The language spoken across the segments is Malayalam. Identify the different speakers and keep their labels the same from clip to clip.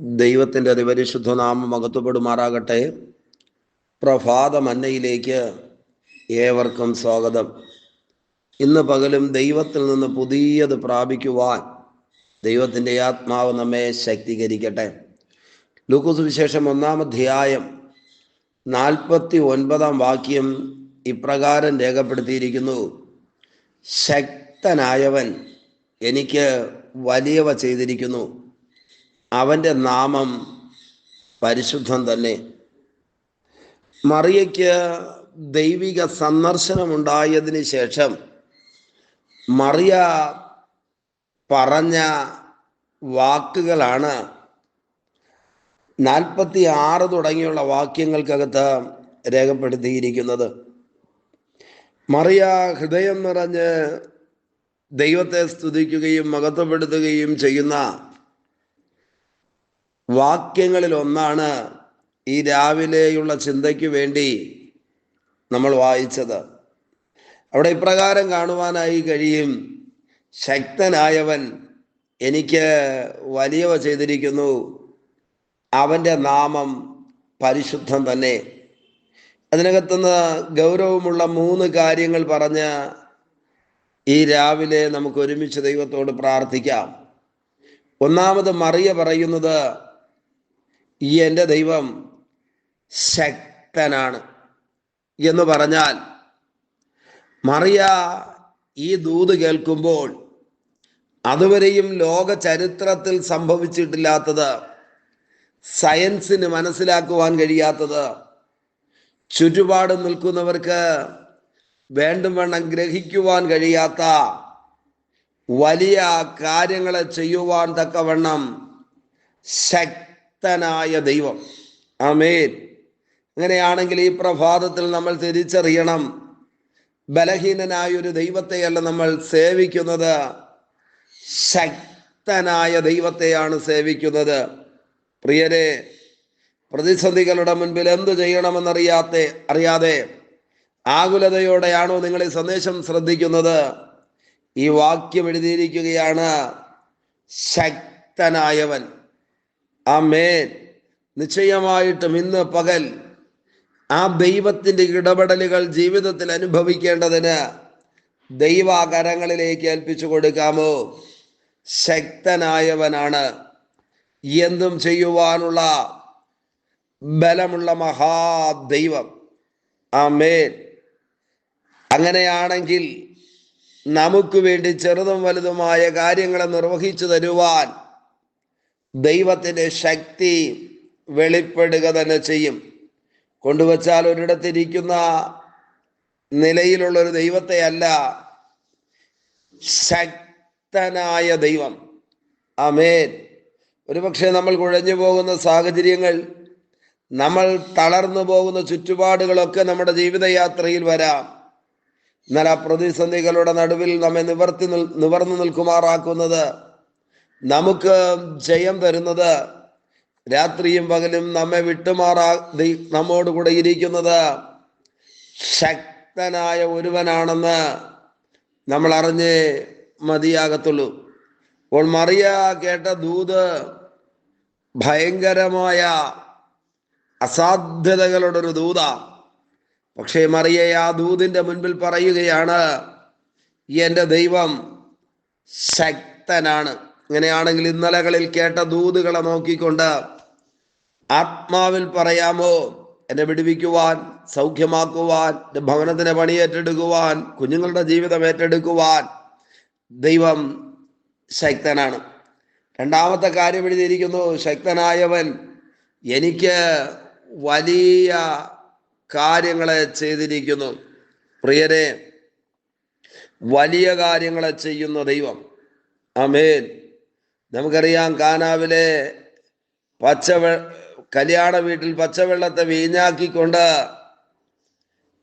Speaker 1: ദൈവത്തിന്റെ അതിപരിശുദ്ധ നാമം മകത്തുപെടുമാറാകട്ടെ പ്രഭാത മന്നയിലേക്ക് ഏവർക്കും സ്വാഗതം. ഇന്ന് പകലും ദൈവത്തിൽ നിന്ന് പുതിയത് പ്രാപിക്കുവാൻ ദൈവത്തിന്റെ ആത്മാവ് നമ്മെ ശക്തീകരിക്കട്ടെ. ലൂക്കോസ് വിശേഷം ഒന്നാം അധ്യായം നാൽപ്പത്തി ഒൻപതാം വാക്യം ഇപ്രകാരം രേഖപ്പെടുത്തിയിരിക്കുന്നു. ശക്തനായവൻ എനിക്ക് വലിയവ ചെയ്തിരിക്കുന്നു. അവന്റെ നാമം പരിശുദ്ധം തന്നെ. മറിയയ്ക്ക് ദൈവിക സന്ദർശനമുണ്ടായതിന് ശേഷം മറിയ പറഞ്ഞ വാക്കുകളാണ് നാൽപ്പത്തി ആറ് തുടങ്ങിയുള്ള വാക്യങ്ങൾക്കകത്ത് രേഖപ്പെടുത്തിയിരിക്കുന്നത്. മറിയ ഹൃദയം നിറഞ്ഞ് ദൈവത്തെ സ്തുതിക്കുകയും മഹത്വപ്പെടുത്തുകയും ചെയ്യുന്ന വാക്യങ്ങളിൽ ഒന്നാണ് ഈ രാവിലെയുള്ള ചിന്തയ്ക്ക് വേണ്ടി നമ്മൾ വായിച്ചത്. അവിടെ ഇപ്രകാരം കാണുവാനായി കഴിയും. ശക്തനായവൻ എനിക്ക് വലിയവ ചെയ്തിരിക്കുന്നു. അവന്റെ നാമം പരിശുദ്ധം തന്നെ. അതിനകത്തുനിന്ന് ഗൗരവമുള്ള മൂന്ന് കാര്യങ്ങൾ പറഞ്ഞ് ഈ രാവിലെ നമുക്ക് ഒരുമിച്ച് ദൈവത്തോട് പ്രാർത്ഥിക്കാം. ഒന്നാമത് മറിയ പറയുന്നത് ഈ എന്റെ ദൈവം ശക്തനാണ് എന്ന് പറഞ്ഞാൽ മറിയ ഈ ദൂത് കേൾക്കുമ്പോൾ അതുവരെയും ലോക ചരിത്രത്തിൽ സംഭവിച്ചിട്ടില്ലാത്തത് സയൻസിന് മനസ്സിലാക്കുവാൻ കഴിയാത്തത് ചുറ്റുപാട് നിൽക്കുന്നവർക്ക് വേണ്ടും വേണം ഗ്രഹിക്കുവാൻ കഴിയാത്ത വലിയ കാര്യങ്ങളെ ചെയ്യുവാൻ തക്കവണ്ണം ശക്തനായ ദൈവം. ആമേൻ. അങ്ങനെയാണെങ്കിൽ ഈ പ്രഭാതത്തിൽ നമ്മൾ തിരിച്ചറിയണം. ബലഹീനനായ ഒരു ദൈവത്തെയല്ല നമ്മൾ സേവിക്കുന്നത്. ശക്തനായ ദൈവത്തെയാണ് സേവിക്കുന്നത്. പ്രിയരെ പ്രതിസന്ധികളുടെ മുൻപിൽ എന്തു ചെയ്യണമെന്നറിയാത്ത അറിയാതെ ആകുലതയോടെയാണോ നിങ്ങൾ ഈ സന്ദേശം ശ്രദ്ധിക്കുന്നത്. ഈ വാക്യം എഴുതിയിരിക്കുകയാണ് ശക്തനായവൻ. ആ മേൻ നിശ്ചയമായിട്ടും ഇന്ന് പകൽ ആ ദൈവത്തിന്റെ ഇടപെടലുകൾ ജീവിതത്തിൽ അനുഭവിക്കേണ്ടതിന് ദൈവാകരങ്ങളിലേക്ക് ഏൽപ്പിച്ചു കൊടുക്കാമോ? ശക്തനായവനാണ്. എന്തും ചെയ്യുവാനുള്ള ബലമുള്ള മഹാദൈവം. ആ മേൻ അങ്ങനെയാണെങ്കിൽ നമുക്ക് വേണ്ടി ചെറുതും വലുതുമായ കാര്യങ്ങളെ നിർവഹിച്ചു തരുവാൻ ദൈവത്തിന്റെ ശക്തി വെളിപ്പെടുക തന്നെ ചെയ്യും. കൊണ്ടുവച്ചാൽ ഒരിടത്തിരിക്കുന്ന നിലയിലുള്ള ഒരു ദൈവത്തെ അല്ല ശക്തനായ ദൈവം. അമേൻ ഒരുപക്ഷെ നമ്മൾ കുഴഞ്ഞു പോകുന്ന സാഹചര്യങ്ങൾ നമ്മൾ തളർന്നു പോകുന്ന ചുറ്റുപാടുകളൊക്കെ നമ്മുടെ ജീവിതയാത്രയിൽ വരാം. എന്നാൽ ആ പ്രതിസന്ധികളുടെ നടുവിൽ നമ്മെ നിവർത്തി നിവർന്നു നിൽക്കുമാറാക്കുന്നത് നമുക്ക് ജയം തരുന്നത് രാത്രിയും പകലും നമ്മെ വിട്ടുമാറാ നമ്മോട് കൂടെ ഇരിക്കുന്നത് ശക്തനായ ഒരുവനാണെന്ന് നമ്മൾ അറിഞ്ഞേ മതിയാകത്തുള്ളൂ. അപ്പോൾ മറിയ കേട്ട ദൂത് ഭയങ്കരമായ അസാധ്യതകളുടെ ഒരു ദൂത. പക്ഷേ മറിയ ആ ദൂതിന്റെ മുൻപിൽ പറയുകയാണ് എന്റെ ദൈവം ശക്തനാണ്. ഇങ്ങനെയാണെങ്കിൽ ഇന്നലകളിൽ കേട്ട ദൂതുകളെ നോക്കിക്കൊണ്ട് ആത്മാവിൽ പറയാമോ? എന്നെ വിടുവിക്കുവാൻ സൗഖ്യമാക്കുവാൻ എന്റെ ഭവനത്തിനെ പണിയേറ്റെടുക്കുവാൻ കുഞ്ഞുങ്ങളുടെ ജീവിതം ഏറ്റെടുക്കുവാൻ ദൈവം ശക്തനാണ്. രണ്ടാമത്തെ കാര്യം എഴുതിയിരിക്കുന്നു ശക്തനായവൻ എനിക്ക് വലിയ കാര്യങ്ങളെ ചെയ്തിരിക്കുന്നു. പ്രിയരെ വലിയ കാര്യങ്ങളെ ചെയ്യുന്ന ദൈവം. അമേൻ നമുക്കറിയാം കാനാവിലെ പച്ചവെ കല്യാണ വീട്ടിൽ പച്ചവെള്ളത്തെ വീഞ്ഞാക്കിക്കൊണ്ട്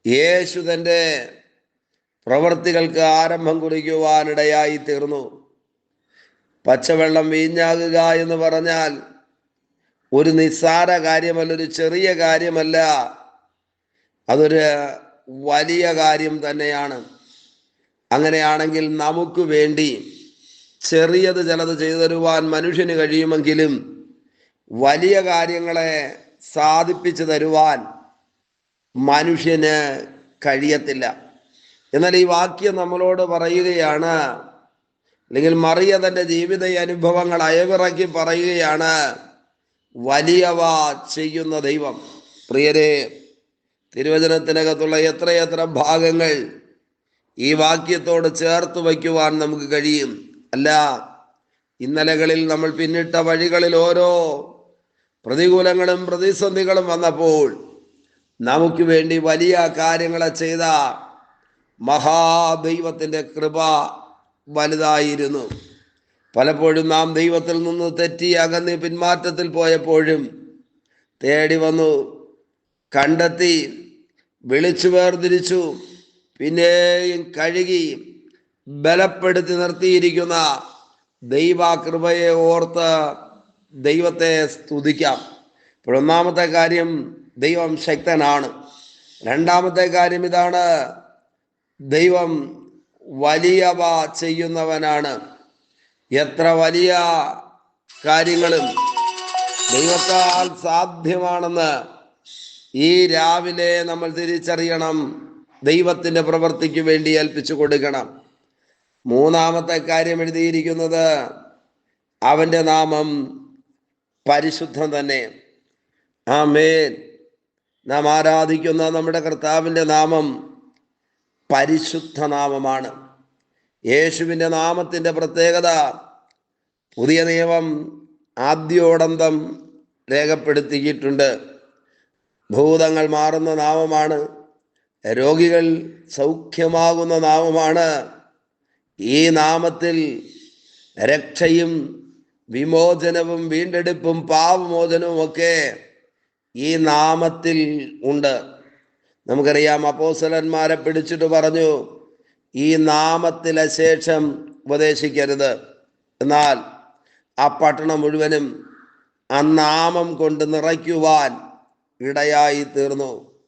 Speaker 1: യേശു തന്റെ പ്രവൃത്തികൾക്ക് ആരംഭം കുറിക്കുവാനിടയായി തീർന്നു. പച്ചവെള്ളം വീഞ്ഞാകുക എന്ന് പറഞ്ഞാൽ ഒരു നിസ്സാര കാര്യമല്ല ഒരു ചെറിയ കാര്യമല്ല. അതൊരു വലിയ കാര്യം തന്നെയാണ്. അങ്ങനെയാണെങ്കിൽ നമുക്ക് വേണ്ടി ചെറിയത് ചിലത് ചെയ്തു തരുവാൻ മനുഷ്യന് കഴിയുമെങ്കിലും വലിയ കാര്യങ്ങളെ സാധിപ്പിച്ചു തരുവാൻ മനുഷ്യന് കഴിയത്തില്ല. എന്നാൽ ഈ വാക്യം നമ്മളോട് പറയുകയാണ് അല്ലെങ്കിൽ മറിയ തന്റെ ജീവിത അനുഭവങ്ങൾ അയവിറക്കി പറയുകയാണ് വലിയവ ചെയ്യുന്ന ദൈവം. പ്രിയരെ തിരുവചനത്തിനകത്തുള്ള എത്രയെത്ര ഭാഗങ്ങൾ ഈ വാക്യത്തോട് ചേർത്ത് വയ്ക്കുവാൻ നമുക്ക് കഴിയും. അല്ല ഇന്നലകളിൽ നമ്മൾ പിന്നിട്ട വഴികളിൽ ഓരോ പ്രതികൂലങ്ങളും പ്രതിസന്ധികളും വന്നപ്പോൾ നമുക്ക് വേണ്ടി വലിയ കാര്യങ്ങളെ ചെയ്ത മഹാദൈവത്തിന്റെ കൃപ വലുതായിരുന്നു. പലപ്പോഴും നാം ദൈവത്തിൽ നിന്ന് തെറ്റി അകന്ന് പിന്മാറ്റത്തിൽ പോയപ്പോഴും തേടി വന്നു കണ്ടെത്തി വിളിച്ചു വേർതിരിച്ചു പിന്നെയും കഴുകി ബലപ്പെടുത്തി നിർത്തിയിരിക്കുന്ന ദൈവകൃപയെ ഓർത്ത് ദൈവത്തെ സ്തുതിക്കാം. ഇപ്പോൾ ഒന്നാമത്തെ കാര്യം ദൈവം ശക്തനാണ്. രണ്ടാമത്തെ കാര്യം ഇതാണ് ദൈവം വലിയവ ചെയ്യുന്നവനാണ്. എത്ര വലിയ കാര്യങ്ങളും ദൈവത്താൽ സാധ്യമാണെന്ന് ഈ രാവിലെ നമ്മൾ തിരിച്ചറിയണം. ദൈവത്തിന്റെ പ്രവൃത്തിക്ക് വേണ്ടി ഏൽപ്പിച്ചു കൊടുക്കണം. മൂന്നാമത്തെ കാര്യം എഴുതിയിരിക്കുന്നത് അവന്റെ നാമം പരിശുദ്ധം തന്നെ. ആ ആമേൻ. നാം ആരാധിക്കുന്ന നമ്മുടെ കർത്താവിന്റെ നാമം പരിശുദ്ധ നാമമാണ്. യേശുവിന്റെ നാമത്തിന്റെ പ്രത്യേകത പുതിയ നിയമം ആദ്യോടന്തം രേഖപ്പെടുത്തിയിട്ടുണ്ട്. ഭൂതങ്ങൾ മാറുന്ന നാമമാണ് രോഗികൾ സൗഖ്യമാകുന്ന നാമമാണ് ഈ നാമത്തിൽ രക്ഷയും വിമോചനവും വീണ്ടെടുപ്പും പാവമോചനവും ഒക്കെ ഈ നാമത്തിൽ ഉണ്ട്. നമുക്കറിയാം അപ്പോസലന്മാരെ പിടിച്ചിട്ട് പറഞ്ഞു ഈ നാമത്തിലെ ശേഷം ഉപദേശിക്കരുത്. എന്നാൽ ആ പട്ടണം മുഴുവനും ആ നാമം കൊണ്ട് നിറയ്ക്കുവാൻ ഇടയായി തീർന്നു.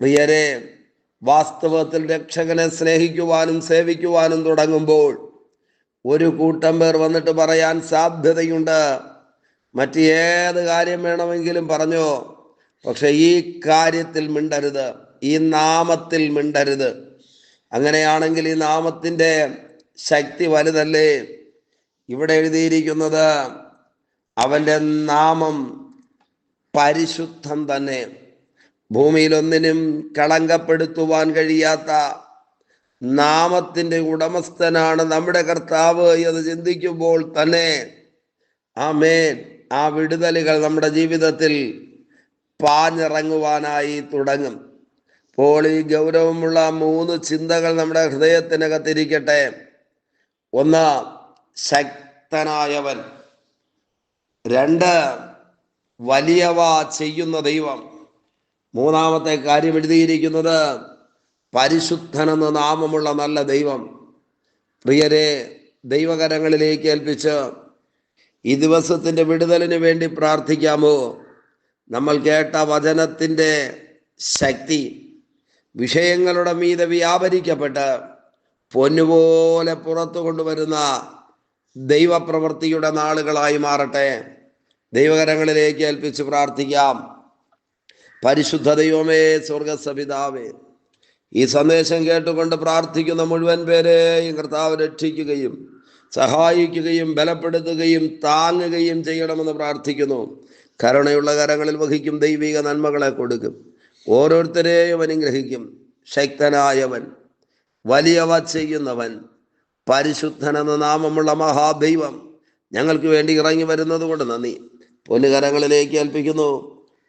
Speaker 1: പ്രിയരെ വാസ്തവത്തിൽ രക്ഷകനെ സ്നേഹിക്കുവാനും സേവിക്കുവാനും തുടങ്ങുമ്പോൾ ഒരു കൂട്ടം പേർ വന്നിട്ട് പറയാൻ സാധ്യതയുണ്ട്. മറ്റ് ഏത് കാര്യം വേണമെങ്കിലും പറഞ്ഞോ. പക്ഷെ ഈ കാര്യത്തിൽ മിണ്ടരുത്. ഈ നാമത്തിൽ മിണ്ടരുത്. അങ്ങനെയാണെങ്കിൽ ഈ നാമത്തിന്റെ ശക്തി വലുതല്ലേ? ഇവിടെ എഴുതിയിരിക്കുന്നത് അവന്റെ നാമം പരിശുദ്ധം തന്നെ. ഭൂമിയിൽ ഒന്നിനും കളങ്കപ്പെടുത്തുവാൻ കഴിയാത്ത നാമത്തിന്റെ ഉടമസ്ഥനാണ് നമ്മുടെ കർത്താവ് എന്ന് ചിന്തിക്കുമ്പോൾ തന്നെ ആ മേൻ ആ വിടുതലുകൾ നമ്മുടെ ജീവിതത്തിൽ പാഞ്ഞിറങ്ങുവാനായി തുടങ്ങും. അപ്പോൾ ഈ ഗൗരവമുള്ള മൂന്ന് ചിന്തകൾ നമ്മുടെ ഹൃദയത്തിനകത്തിരിക്കട്ടെ. ഒന്ന് ശക്തനായവൻ. രണ്ട് വലിയവ ചെയ്യുന്ന ദൈവം. മൂന്നാമത്തെ കാര്യം എഴുതിയിരിക്കുന്നത് പരിശുദ്ധനെന്ന് നാമമുള്ള നല്ല ദൈവം. പ്രിയരെ ദൈവകരങ്ങളിലേക്ക് ഏൽപ്പിച്ച് ഈ ദിവസത്തിന്റെ വിടുതലിന് വേണ്ടി പ്രാർത്ഥിക്കാമോ? നമ്മൾ കേട്ട വചനത്തിന്റെ ശക്തി വിഷയങ്ങളുടെ മീതെ വ്യാപരിക്കപ്പെട്ട് പൊന്നുപോലെ പുറത്തു കൊണ്ടുവരുന്ന ദൈവപ്രവൃത്തിയുടെ നാളുകളായി മാറട്ടെ. ദൈവകരങ്ങളിലേക്ക് ഏൽപ്പിച്ച് പ്രാർത്ഥിക്കാം. പരിശുദ്ധ ദൈവമേ സ്വർഗസപിതാവേ ഈ സന്ദേശം കേട്ടുകൊണ്ട് പ്രാർത്ഥിക്കുന്ന മുഴുവൻ പേരെയും കർത്താവ് രക്ഷിക്കുകയും സഹായിക്കുകയും ബലപ്പെടുത്തുകയും താങ്ങുകയും ചെയ്യണമെന്ന് പ്രാർത്ഥിക്കുന്നു. കരുണയുള്ള കരങ്ങളിൽ വഹിക്കും ദൈവിക നന്മകളെ കൊടുക്കും. ഓരോരുത്തരെയും അനുഗ്രഹിക്കും. ശക്തനായവൻ വലിയവ ചെയ്യുന്നവൻ പരിശുദ്ധനെന്ന നാമമുള്ള മഹാദൈവം ഞങ്ങൾക്ക് വേണ്ടി ഇറങ്ങി വരുന്നത് കൊണ്ട് നന്ദി. പൊന്നുകരങ്ങളിലേക്ക് ഏൽപ്പിക്കുന്നു.